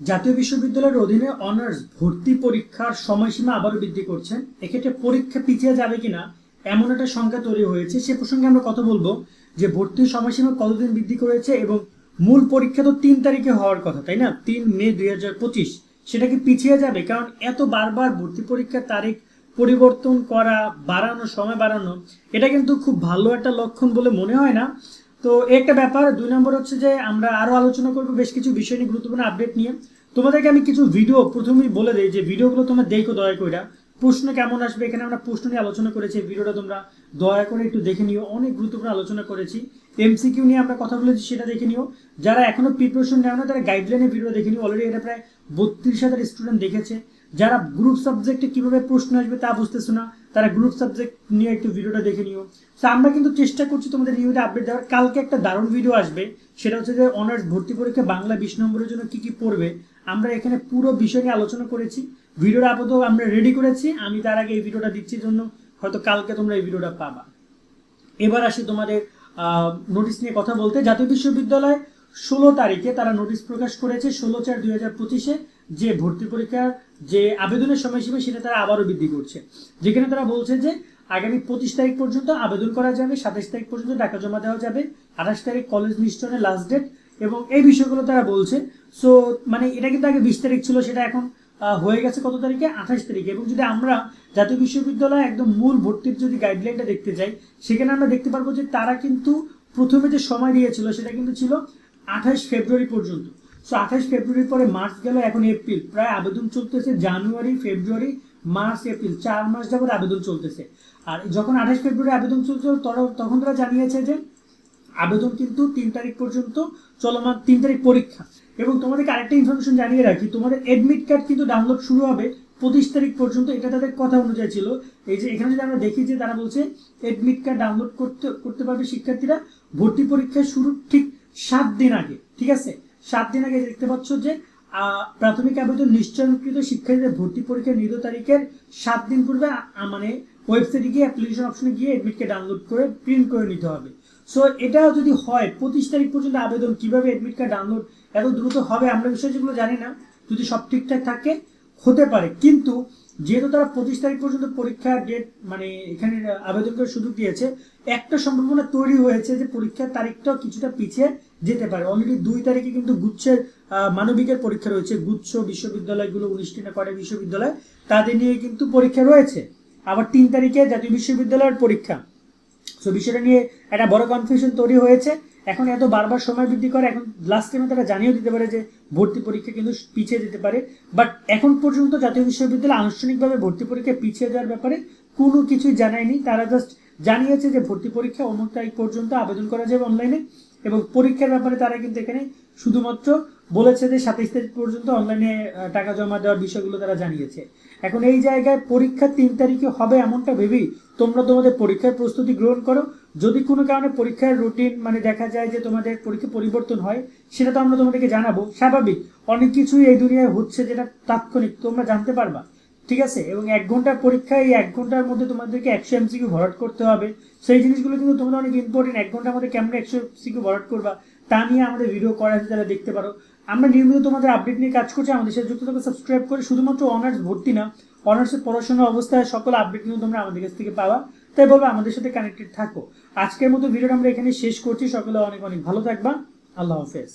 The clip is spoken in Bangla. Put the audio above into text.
জাতীয় বিশ্ববিদ্যালয়ের অধীনে অনার্স ভর্তি পরীক্ষার সময়সীমা আবারও বৃদ্ধি করছেন এক্ষেত্রে পরীক্ষা পিছিয়ে যাবে কিনা এমন একটা সংখ্যা তৈরি হয়েছে। সে প্রসঙ্গে আমরা কথা বলব যে ভর্তির সময়সীমা কতদিন বৃদ্ধি করেছে এবং মূল পরীক্ষা তো তিন তারিখে হওয়ার কথা, তাই না? তিন মে দুই হাজার পঁচিশ। সেটা কি পিছিয়ে যাবে? কারণ এত বারবার ভর্তি পরীক্ষার তারিখ পরিবর্তন করা, বাড়ানো, সময় বাড়ানো, এটা কিন্তু খুব ভালো একটা লক্ষণ বলে মনে হয় না। তো একটা ব্যাপার, দুই নম্বর হচ্ছে যে আমরা আরও আলোচনা করব বেশ কিছু বিষয় নিয়ে গুরুত্বপূর্ণ আপডেট নিয়ে। তোমাদেরকে আমি কিছু ভিডিও প্রথমেই বলে দিই যে ভিডিওগুলো তোমরা দেখো দয়া করে প্রশ্ন কেমন আসবে এখানে আমরা প্রশ্ন নিয়ে আলোচনা করেছি ভিডিওটা তোমরা দয়া করে একটু দেখে নিও। অনেক গুরুত্বপূর্ণ আলোচনা করেছি। এমসিকিউ নিয়ে আমরা কথা বলেছি, সেটা দেখে নিও। যারা এখনও প্রিপারেশন নেও না তারা গাইডলাইনের ভিডিও দেখে নিও। অলরেডি এটা প্রায় বত্রিশ হাজার স্টুডেন্ট দেখেছে। যারা গ্রুপ সাবজেক্টে কীভাবে প্রশ্ন আসবে তা বুঝতেছো না, তারা গ্রুপ সাবজেক্ট নিয়ে একটু ভিডিওটা দেখে নিও। তো আমরা কিন্তু চেষ্টা করছি তোমাদের নিয়মিত আপডেট দেওয়ার। কালকে একটা দারুণ ভিডিও আসবে, সেটা হচ্ছে যে অনার্স ভর্তি পরীক্ষা বাংলা বিশ নম্বরের জন্য কি কি পড়বে, আমরা এখানে পুরো বিষয় নিয়ে আলোচনা করেছি। ভিডিওটা আপাতত আমরা রেডি করেছি, আমি তার আগে এই ভিডিওটা দিচ্ছি জন্য, হয়তো কালকে তোমরা এই ভিডিওটা পাবা। এবার আসি তোমাদের নোটিশ নিয়ে কথা বলতে। জাতীয় বিশ্ববিদ্যালয় ষোলো তারিখে তারা নোটিশ প্রকাশ করেছে, ষোলো চার দুই হাজার পঁচিশে যে ভর্তি পরীক্ষার যে আবেদনের সময়সীমা সেটা তারা আবারও বৃদ্ধি করছে। যেখানে তারা বলছে যে আগামী পঁচিশ তারিখ পর্যন্ত আবেদন করা যাবে, সাতাশ তারিখ পর্যন্ত টাকা জমা দেওয়া যাবে, আঠাশ তারিখ কলেজ নিশ্চয়নের লাস্ট ডেট এবং এই বিষয়গুলো তারা বলছে। সো মানে এটা কিন্তু আগে বিশ তারিখ ছিল, সেটা এখন হয়ে গেছে কত তারিখে? আঠাশ তারিখে। এবং যদি আমরা জাতীয় বিশ্ববিদ্যালয় একদম মূল ভর্তির যদি গাইডলাইনটা দেখতে যাই, সেখানে আমরা দেখতে পারব যে তারা কিন্তু প্রথমে যে সময় দিয়েছিল, সেটা কিন্তু ছিল আঠাশ ফেব্রুয়ারি পর্যন্ত। সো আঠাশ ফেব্রুয়ারির পরে মার্চ গেল এখন এপ্রিল। প্রায় আবেদন চলতেছে জানুয়ারি, ফেব্রুয়ারি মার্চ এপ্রিল। চার মাস যাবত আবেদন চলতেছে। আর যখন আঠাশ ফেব্রুয়ারি আবেদন চলছিল তর- তখন তারা জানিয়েছে যে আবেদন কিন্তু তিন তারিখ পর্যন্ত চলমান তিন তারিখ পরীক্ষা। এবং তোমাদেরকে আরেকটা ইনফরমেশন জানিয়ে রাখি, তোমাদের এডমিট কার্ড কিন্তু ডাউনলোড শুরু হবে পঁচিশ তারিখ পর্যন্ত। এটা তাদের কথা অনুযায়ী ছিল। এই যে এখানে যদি আমরা দেখি যে তারা বলছে এডমিট কার্ড ডাউনলোড করতে করতে পারবে শিক্ষার্থীরা, ভর্তি পরীক্ষা শুরু ঠিক সাত দিন আগে, ঠিক আছে? সাত দিন আগে দেখতে পাচ্ছ যে প্রাথমিক আবেদন নিশ্চয়কৃত শিক্ষার্থীদের ভর্তি পরীক্ষার নির্ধারিত তারিখের সাত দিন পূর্বে মানে ওয়েবসাইটে গিয়ে অ্যাপ্লিকেশন অপশনে গিয়ে কার্ড ডাউনলোড করে প্রিন্ট করে নিতে হবে। সো এটা যদি হয়, পঁচিশ তারিখ পর্যন্ত আবেদন কীভাবে এডমিট কার্ড ডাউনলোড এত দ্রুত হবে আমরা বিষয় যেগুলো জানি না, যদি সব ঠিকঠাক থাকে, হতে পারে। কিন্তু যেহেতু তারা পঁচিশ তারিখ পর্যন্ত পরীক্ষার ডেট মানে এখানে আবেদন করে সুযোগ দিয়েছে, একটা সম্ভাবনা তৈরি হয়েছে যে পরীক্ষার তারিখটাও কিছুটা পিছিয়ে যেতে পারে। অলরেডি দুই তারিখে কিন্তু গুচ্ছের মানবিকের পরীক্ষা রয়েছে। গুচ্ছ বিশ্ববিদ্যালয়গুলো না কটা বিশ্ববিদ্যালয়। তাদের নিয়ে কিন্তু পরীক্ষা রয়েছে। আবার তিন তারিখে জাতীয় বিশ্ববিদ্যালয়ের পরীক্ষা। সো বিষয়টা নিয়ে একটা বড় কনফিউশন তৈরি হয়েছে। এখন এত বারবার সময় বৃদ্ধি করে, এখন লাস্ট টাইমে তারা জানিয়েও দিতে পারে যে ভর্তি পরীক্ষা কিন্তু পিছিয়ে যেতে পারে। বাট এখন পর্যন্ত জাতীয় বিশ্ববিদ্যালয় আনুষ্ঠানিকভাবে ভর্তি পরীক্ষা পিছিয়ে যাওয়ার ব্যাপারে কোনো কিছুই জানায়নি। তারা জাস্ট জানিয়েছে যে ভর্তি পরীক্ষা অমুক তারিখ পর্যন্ত আবেদন করা যাবে অনলাইনে এবং পরীক্ষার ব্যাপারে তারা কিন্তু এখানে শুধুমাত্র বলেছে যে সাতাইশ তারিখ পর্যন্ত অনলাইনে টাকা জমা দেওয়ার বিষয়গুলো তারা জানিয়েছে। এখন এই জায়গায় পরীক্ষা তিন তারিখে হবে এমনটা ভেবেই তোমরা তোমাদের পরীক্ষার প্রস্তুতি গ্রহণ করো। যদি কোনো কারণে পরীক্ষার রুটিন মানে দেখা যায় যে তোমাদের পরীক্ষা পরিবর্তন হয়, সেটা তো আমরা তোমাদেরকে জানাব। স্বাভাবিক, অনেক কিছুই এই দুনিয়ায় হচ্ছে যেটা তাৎক্ষণিক, তোমরা জানতে পারবা। ঠিক আছে? এবং এক ঘণ্টার পরীক্ষা এই এক ঘণ্টার মধ্যে তোমাদেরকে একশো এমসিকিউ ভরাট করতে হবে। সেই জিনিসগুলো কিন্তু তোমরা অনেক ইম্পর্টেন্ট এক ঘণ্টার মধ্যে কেমন একশো এমসিকিউ ভরাট করবা, তা নিয়ে আমাদের ভিডিও করা আছে যারা দেখতে পারো। আমরা নিয়মিত তোমাদের আপডেট নিয়ে কাজ করছি। আমাদের সাথে যুক্ত থাকো সাবস্ক্রাইব করে শুধুমাত্র অনার্স ভর্তি না অনার্সের পড়াশোনার অবস্থায় সকল আপডেট কিন্তু তোমরা আমাদের কাছ থেকে পাওয়া তাই বলব, আমাদের সাথে কানেক্টেড থাকো। আজকের মতো ভিডিওটা আমরা এখানে শেষ করছি। সকলে অনেক অনেক ভালো থাকবা। আল্লাহ হাফেজ।